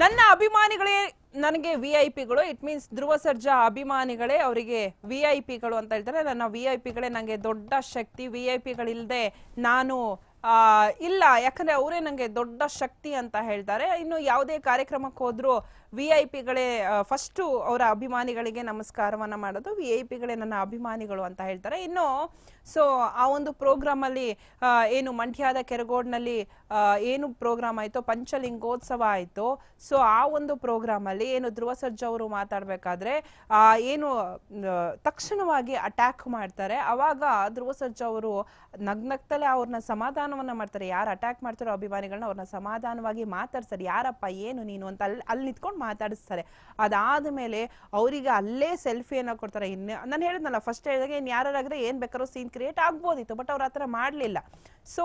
ನನ್ನ ಅಭಿಮಾನಿಗಳೇ ನನಗೆ ವಿ ಐ ಪಿಗಳು ಇಟ್ ಮೀನ್ಸ್ ಧ್ರುವ ಸರ್ಜಾ ಅಭಿಮಾನಿಗಳೇ ಅವರಿಗೆ ವಿ ಐ ಪಿಗಳು ಅಂತ ಹೇಳ್ತಾರೆ. ನನ್ನ ವಿ ಐ ಪಿಗಳೇ ನನಗೆ ದೊಡ್ಡ ಶಕ್ತಿ. ವಿ ಐ ಪಿಗಳಿಲ್ಲದೆ ನಾನು ಇಲ್ಲ, ಯಾಕಂದ್ರೆ ಅವರೇ ನನಗೆ ದೊಡ್ಡ ಶಕ್ತಿ ಅಂತ ಹೇಳ್ತಾರೆ. ಇನ್ನು ಯಾವುದೇ ಕಾರ್ಯಕ್ರಮಕ್ಕೆ ಹೋದ್ರು ವಿ ಐ ಪಿಗಳೇ ಫಸ್ಟು ಅವರ ಅಭಿಮಾನಿಗಳಿಗೆ ನಮಸ್ಕಾರವನ್ನ ಮಾಡೋದು ವಿ ಐ ಪಿಗಳೇ ನನ್ನ ಅಭಿಮಾನಿಗಳು ಅಂತ ಹೇಳ್ತಾರೆ. ಇನ್ನು ಸೊ ಆ ಒಂದು ಪ್ರೋಗ್ರಾಮಲ್ಲಿ ಏನು ಮಂಡ್ಯದ ಕೆರಗೋಡ್ನಲ್ಲಿ ಏನು ಪ್ರೋಗ್ರಾಮ್ ಆಯಿತು, ಪಂಚಲಿಂಗೋತ್ಸವ ಆಯಿತು ಸೊ ಆ ಒಂದು ಪ್ರೋಗ್ರಾಮಲ್ಲಿ ಏನು ಧ್ರುವ ಸರ್ಜ ಅವರು ಮಾತಾಡಬೇಕಾದ್ರೆ ಏನು ತಕ್ಷಣವಾಗಿ ಅಟ್ಯಾಕ್ ಮಾಡ್ತಾರೆ. ಅವಾಗ ಧ್ರುವ ಸರ್ಜ ಅವರು ನಗ್ನಗ್ತಲೇ ಅವ್ರನ್ನ ಸಮಾಧಾನವನ್ನ ಮಾಡ್ತಾರೆ, ಯಾರು ಅಟ್ಯಾಕ್ ಮಾಡ್ತಾರೋ ಅಭಿಮಾನಿಗಳನ್ನ ಅವ್ರನ್ನ ಸಮಾಧಾನವಾಗಿ ಮಾತಾಡ್ತಾರೆ ಯಾರಪ್ಪ ಏನು ನೀನು ಅಂತ ಅಲ್ಲಿ ಅಲ್ಲಿ ನಿಂತ್ಕೊಂಡು ಮಾತಾಡಿಸ್ತಾರೆ. ಅದಾದ ಮೇಲೆ ಅವರಿಗೆ ಅಲ್ಲೇ ಸೆಲ್ಫಿಯನ್ನು ಕೊಡ್ತಾರೆ. ಇನ್ನು, ನಾನು ಹೇಳಿದ್ನಲ್ಲ ಫಸ್ಟ್ ಹೇಳಿದಾಗ ಇನ್ನು ಯಾರಾದ್ರೆ ಏನು ಬೇಕಾದ್ರೂ ಸೀನ್ ಕ್ರಿಯೇಟ್ ಆಗ್ಬೋದಿತ್ತು ಬಟ್ ಅವ್ರು ಆ ಥರ ಮಾಡಲಿಲ್ಲ. ಸೊ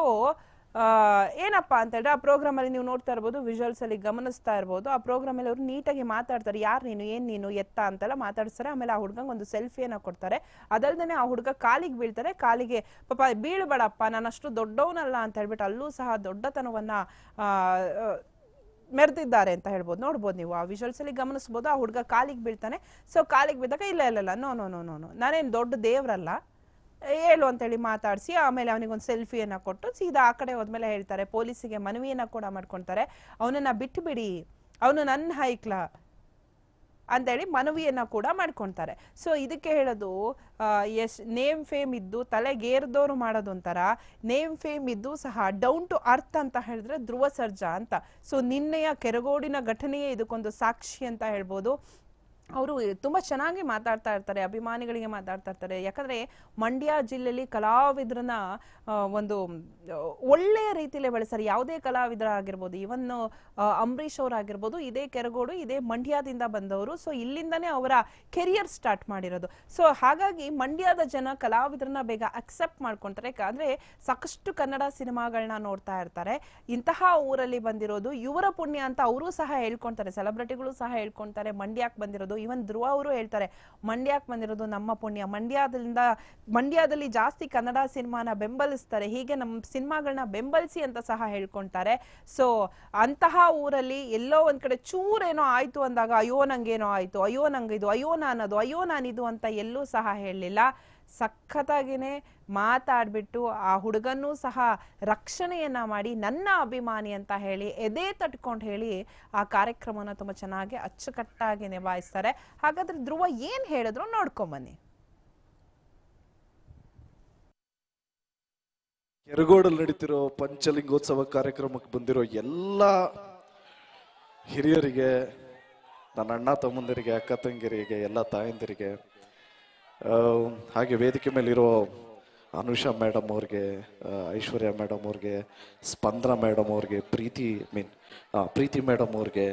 ಏನಪ್ಪಾ ಅಂತ ಹೇಳಿದ್ರೆ ಆ ಪ್ರೋಗ್ರಾಮ್ ಅಲ್ಲಿ ನೀವು ನೋಡ್ತಾ ಇರ್ಬೋದು ವಿಜುವಲ್ಸ್ ಅಲ್ಲಿ ಗಮನಿಸ್ತಾ ಇರ್ಬೋದು. ಆ ಪ್ರೋಗ್ರಾಮ್ ಅಲ್ಲಿ ಅವರು ನೀಟಾಗಿ ಮಾತಾಡ್ತಾರೆ. ಯಾರು ನೀನು, ಏನ್ ನೀನು, ಎತ್ತ ಅಂತೆಲ್ಲ ಮಾತಾಡಿಸ್ತಾರೆ. ಆಮೇಲೆ ಆ ಹುಡುಗಂಗೆ ಒಂದು ಸೆಲ್ಫಿಯನ್ನ ಕೊಡ್ತಾರೆ. ಅದಲ್ದೇನೆ ಆ ಹುಡುಗ ಕಾಲಿಗೆ ಬೀಳ್ತಾರೆ. ಕಾಲಿಗೆ, ಪಾಪ ಬೀಳ್ಬೇಡಪ್ಪ, ನಾನು ದೊಡ್ಡವನಲ್ಲ ಅಂತ ಹೇಳ್ಬಿಟ್ಟು ಅಲ್ಲೂ ಸಹ ದೊಡ್ಡತನವನ್ನ ಮೆರೆದಿದ್ದಾರೆ ಅಂತ ಹೇಳ್ಬೋದು. ನೋಡ್ಬೋದು ನೀವು. ಆ ವಿಜುವಲ್ಸ್ ಅಲ್ಲಿ ಗಮನಿಸ್ಬೋದು. ಆ ಹುಡುಗ ಕಾಲಿಗೆ ಬೀಳ್ತಾನೆ. ಸೊ ಕಾಲಿಗೆ ಬಿದ್ದಾಗ ಇಲ್ಲ ಇಲ್ಲ ಇಲ್ಲ. No no no no no ನಾನೇನು ದೊಡ್ಡ ದೇವ್ರಲ್ಲ. ಹೇಳು ಅಂತೇಳಿ ಮಾತಾಡಿಸಿ, ಆಮೇಲೆ ಅವನಿಗೊಂದು ಸೆಲ್ಫಿಯನ್ನು ಕೊಟ್ಟು ಸೀದಾ ಆ ಕಡೆ ಹೋದ್ಮೇಲೆ ಹೇಳ್ತಾರೆ, ಪೊಲೀಸಿಗೆ ಮನವಿಯನ್ನು ಕೂಡ ಮಾಡ್ಕೊಳ್ತಾರೆ. ಅವನನ್ನ ಬಿಟ್ಟು ಬಿಡಿ ಅವನು ನನ್ನ ಹೈಕ್ಲ ಅಂತೇಳಿ ಮನವಿಯನ್ನು ಕೂಡ ಮಾಡ್ಕೊಳ್ತಾರೆ. ಸೊ ಇದಕ್ಕೆ ಹೇಳೋದು ಎಸ್, ನೇಮ್, ಫೇಮ್ ಇದ್ದು ತಲೆಗೇರಿದವರು ಮಾಡೋದು ಒಂಥರ, ನೇಮ್, ಫೇಮ್ ಇದ್ದು ಸಹ ಡೌನ್ ಟು ಅರ್ತ್ ಅಂತ ಹೇಳಿದ್ರೆ ಧ್ರುವ ಸರ್ಜಾ ಅಂತ. ಸೊ ನಿನ್ನೆಯ ಕೆರಗೋಡಿನ ಘಟನೆಯೇ ಇದಕ್ಕೊಂದು ಸಾಕ್ಷಿ ಅಂತ ಹೇಳ್ಬೋದು. ಅವರು ತುಂಬ ಚೆನ್ನಾಗಿ ಮಾತಾಡ್ತಾ ಇರ್ತಾರೆ, ಅಭಿಮಾನಿಗಳಿಗೆ ಮಾತಾಡ್ತಾ ಇರ್ತಾರೆ. ಯಾಕಂದ್ರೆ ಮಂಡ್ಯ ಜಿಲ್ಲೆಯಲ್ಲಿ ಕಲಾವಿದರನ್ನ ಒಂದು ಒಳ್ಳೆಯ ರೀತಿಯಲ್ಲಿ ಬೆಳೆಸ್ತಾರೆ. ಯಾವುದೇ ಕಲಾವಿದರಾಗಿರ್ಬೋದು ಇವನ್ ಅಂಬರೀಷ್ ಅವರಾಗಿರ್ಬೋದು ಇದೇ ಕೆರಗೋಡು, ಇದೇ ಮಂಡ್ಯದಿಂದ ಬಂದವರು. ಸೊ ಇಲ್ಲಿಂದನೇ ಅವರ ಕೆರಿಯರ್ ಸ್ಟಾರ್ಟ್ ಮಾಡಿರೋದು. ಸೊ ಹಾಗಾಗಿ ಮಂಡ್ಯದ ಜನ ಕಲಾವಿದರನ್ನ ಬೇಗ ಅಕ್ಸೆಪ್ಟ್ ಮಾಡ್ಕೊಂತಾರೆ. ಯಾಕಂದ್ರೆ ಸಾಕಷ್ಟು ಕನ್ನಡ ಸಿನಿಮಾಗಳನ್ನ ನೋಡ್ತಾ ಇರ್ತಾರೆ. ಇಂತಹ ಊರಲ್ಲಿ ಬಂದಿರೋದು ಇವರ ಪುಣ್ಯ ಅಂತ ಅವರು ಸಹ ಹೇಳ್ಕೊಂತಾರೆ. ಸೆಲೆಬ್ರಿಟಿಗಳು ಸಹ ಹೇಳ್ಕೊಂತಾರೆ. ಮಂಡ್ಯಕ್ಕೆ ಬಂದಿರೋದು ಇವನ್ ಧ್ರುವ ಅವರು ಹೇಳ್ತಾರೆ, ಮಂಡ್ಯಕ್ಕೆ ಬಂದಿರೋದು ನಮ್ಮ ಪುಣ್ಯ. ಮಂಡ್ಯದಿಂದ, ಮಂಡ್ಯದಲ್ಲಿ ಜಾಸ್ತಿ ಕನ್ನಡ ಸಿನಿಮಾನ ಬೆಂಬಲಿಸ್ತಾರೆ. ಹೀಗೆ ನಮ್ಮ ಸಿನಿಮಾಗಳನ್ನ ಬೆಂಬಲಿಸಿ ಅಂತ ಸಹ ಹೇಳ್ಕೊಂತಾರೆ. ಸೊ ಅಂತಹ ಊರಲ್ಲಿ ಎಲ್ಲೋ ಒಂದ್ ಕಡೆ ಚೂರೇನೋ ಆಯ್ತು ಅಂದಾಗ, ಅಯ್ಯೋ, ನಂಗೇನೋ ಆಯ್ತು. ಅಯ್ಯೋ, ನಂಗಿದು. ಅಯ್ಯೋ, ನಾನದು. ಅಯ್ಯೋ, ನಾನಿದು ಅಂತ ಎಲ್ಲೂ ಸಹ ಹೇಳಲಿಲ್ಲ. ಸಖತ್ತಾಗಿನೇ ಮಾತಾಡಿಬಿಟ್ಟು ಆ ಹುಡುಗನೂ ಸಹ ರಕ್ಷಣೆಯನ್ನ ಮಾಡಿ ನನ್ನ ಅಭಿಮಾನಿ ಅಂತ ಹೇಳಿ, ಎದೆ ತಟ್ಕೊಂಡು ಹೇಳಿ ಆ ಕಾರ್ಯಕ್ರಮನ ತುಂಬಾ ಚೆನ್ನಾಗಿ ಅಚ್ಚುಕಟ್ಟಾಗಿ ನಿಭಾಯಿಸ್ತಾರೆ. ಹಾಗಾದ್ರೆ ಧ್ರುವ ಏನ್ ಹೇಳಿದ್ರು ನೋಡ್ಕೊಂಬನ್ನಿ ಕೆರಗೋಡಲ್ಲಿ ನಡೀತಿರೋ ಪಂಚಲಿಂಗೋತ್ಸವ ಕಾರ್ಯಕ್ರಮಕ್ಕೆ ಬಂದಿರೋ ಎಲ್ಲ ಹಿರಿಯರಿಗೆ, ನನ್ನ ಅಣ್ಣ ತಮ್ಮಂದಿರಿಗೆ, ಅಕ್ಕ ತಂಗಿರಿಗೆ ಎಲ್ಲ ತಾಯಂದಿರಿಗೆ ಹಾಗೆ ವೇದಿಕೆ ಮೇಲಿರೋ ಅನುಷಾ ಮೇಡಮ್ ಅವ್ರಿಗೆ ಐಶ್ವರ್ಯ ಮೇಡಮ್ ಅವ್ರಿಗೆ, ಸ್ಪಂದನ ಮೇಡಮ್ ಅವ್ರಿಗೆ, ಪ್ರೀತಿ ಮೀನ್ ಪ್ರೀತಿ ಮೇಡಮ್ ಅವ್ರಿಗೆ,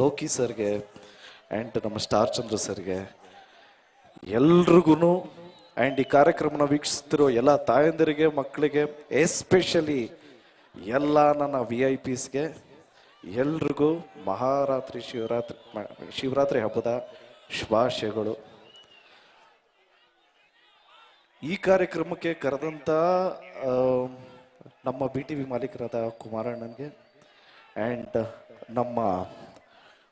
ಲೋಕಿ ಸರ್ಗೆ ಆ್ಯಂಡ್ ನಮ್ಮ ಸ್ಟಾರ್ ಚಂದ್ರ ಸರ್ಗೆ ಎಲ್ರಿಗೂ ಆ್ಯಂಡ್ ಈ ಕಾರ್ಯಕ್ರಮನ ವೀಕ್ಷಿಸ್ತಿರೋ ಎಲ್ಲ ತಾಯಂದಿರಿಗೆ, ಮಕ್ಕಳಿಗೆ ಎಸ್ಪೆಷಲಿ ಎಲ್ಲ ನನ್ನ ವಿ ಐ ಪಿಸ್ಗೆ ಎಲ್ರಿಗೂ ಮಹಾರಾತ್ರಿ ಶಿವರಾತ್ರಿ ಶಿವರಾತ್ರಿ ಹಬ್ಬದ ಶುಭಾಶಯಗಳು. ಈ ಕಾರ್ಯಕ್ರಮಕ್ಕೆ ಕರೆದಂತ ನಮ್ಮ ಬಿ ಟಿ ವಿ ಮಾಲೀಕರಾದ ಕುಮಾರಣ್ಣನಿಗೆ ಆ್ಯಂಡ್ ನಮ್ಮ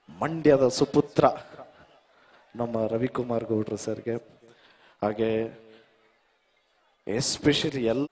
ಮಂಡ್ಯದ ಸುಪುತ್ರ ನಮ್ಮ ರವಿಕುಮಾರ್ ಗೌಡ್ರ ಸರ್ಗೆ, ಹಾಗೆ ಎಸ್ಪೆಷಲಿ ಎಲ್ಲ